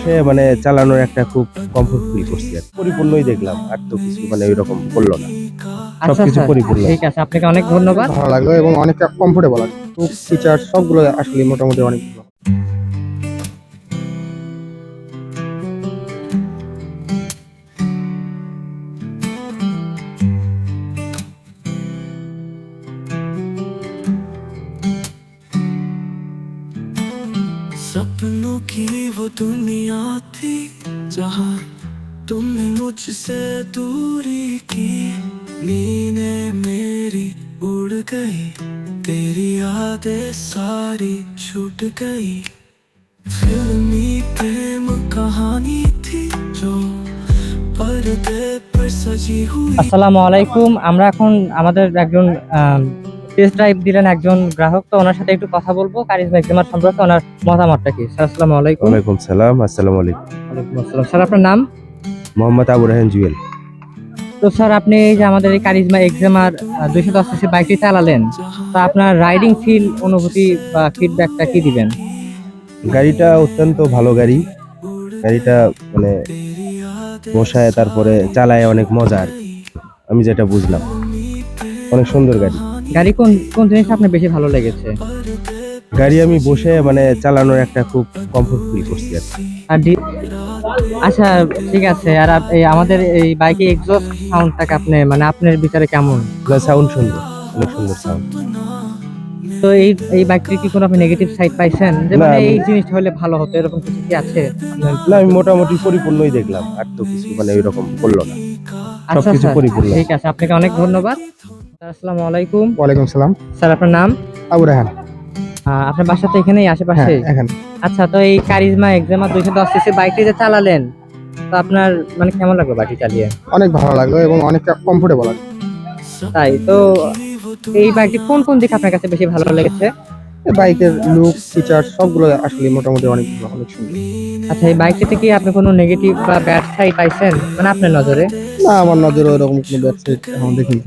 বসে মানে চালানোর একটা খুব কমফোর্ট ফিল করছি আর পরিপূর্ণই দেখলাম আর তো কিছু মানে ওইরকম করল না। আচ্ছা সবকিছু স্যার, পরিপূর্ণ। ঠিক আছে আপনাকে অনেক ধন্যবাদ। ভালো লাগল এবং অনেক কমফোর্টেবল আছে তো ফিচার সবগুলো আসলে মোটামুটি অনেক ভালো। सपनों की वो दुनिया थी जहाँ तुमने मुझसे दूरी की नींदे मेरी उड़ गई तेरी यादें सारी छूट गई फिल्मी प्रेम कहानी थी जो पर्दे पर सजी हुई আসসালামু আলাইকুম আমরা এখন আমাদের একজন টেস্ট ড্রাইভ দিলেন একজন গ্রাহক তো ওনার সাথে একটু কথা বলব। কারিজমা এক্সিমার সম্পর্কে ওনার মতামতটা কি? স্যার আসসালামু আলাইকুম। ওয়ালাইকুম সালাম আসসালামু আলাইকুম। ওয়ালাইকুম আসসালাম। স্যার আপনার নাম? মোহাম্মদ আবু রাহান জুয়েল। তো স্যার আপনি এই যে আমাদের এই কারিজমা এক্সিমার দুইশো দশ বাইকটি চালালেন তো আপনার রাইডিং ফিল অনুভূতি বা ফিডব্যাকটা কি দিবেন? গাড়িটা অত্যন্ত ভালো গাড়ি। গাড়িটা মানে বসায় তারপরে চালায় অনেক মজার আমি যেটা বুঝলাম অনেক সুন্দর গাড়ি। গাড়ি কোন কোন জিনিসটা আপনার বেশি ভালো লেগেছে? গাড়ি আমি বসে মানে চালানোর একটা খুব কমফোর্ট ফিল করছি আর কি। আচ্ছা ঠিক আছে। আর এই আমাদের এই বাইকে এক্সস্ট সাউন্ডটাকে আপনি মানে আপনার বিচারে কেমন? সাউন্ড সুন্দর অনেক সুন্দর সাউন্ড তো এই এই বাইকটির কি কোনো আপনি নেগেটিভ সাইড পাইছেন? যে মানে এই জিনিসটা হলে ভালো হতো এরকম কিছু কি আছে? না আমি মোটামুটি পরিপূর্ণই দেখলাম আর তো কিছু মানে ওইরকম করল না। আচ্ছা সবকিছু পরিপূর্ণ। ঠিক আছে আপনাকে অনেক ধন্যবাদ। আসসালামু আলাইকুম। ওয়ালাইকুম সালাম। স্যার আপনার নাম? আবু রাহান আপনার বাসা তো এখানেই হ্যাঁ আশেপাশে এখানে। আচ্ছা তো এই কারিজমা এক্সামা দুইশো দশ সিসি বাইকটি যে চালালেন তো আপনার মানে কেমন লাগল বাইকটি চালিয়ে? অনেক ভালো লাগল এবং অনেক কমফোর্টেবল আর তাই তো এই বাইকটি কোন কোন দিক আপনার কাছে বেশি ভালো লেগেছে? বাইকের লুক ফিচার সবগুলো আসলে মোটামুটি অনেক ভালো অনেক সুন্দর। আচ্ছা এই বাইকটিতে কি আপনি কোনো নেগেটিভ বা ব্যাড সাইড পাইছেন? মানে আপনার নজরে? না আমার নজরে ওরকম কোনো ওয়েবসাইট এখন দেখিনি।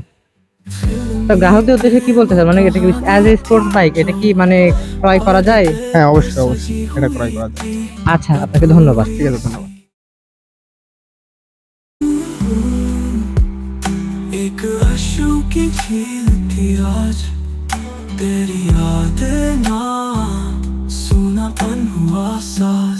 গ্রাহকদের উদ্দেশ্যে কি বলতে চান মানে এটা কি অ্যাজ এ স্পোর্টস বাইক এটা কি মানে ক্রয় করা যায় হ্যাঁ অবশ্যই অবশ্যই এটা ক্রয় করা যায় আচ্ছা আপনাকে ধন্যবাদ ঠিক আছে ধন্যবাদ एक अश्रु की झील थी आज तेरी यादें ना सुनापन हुआ सास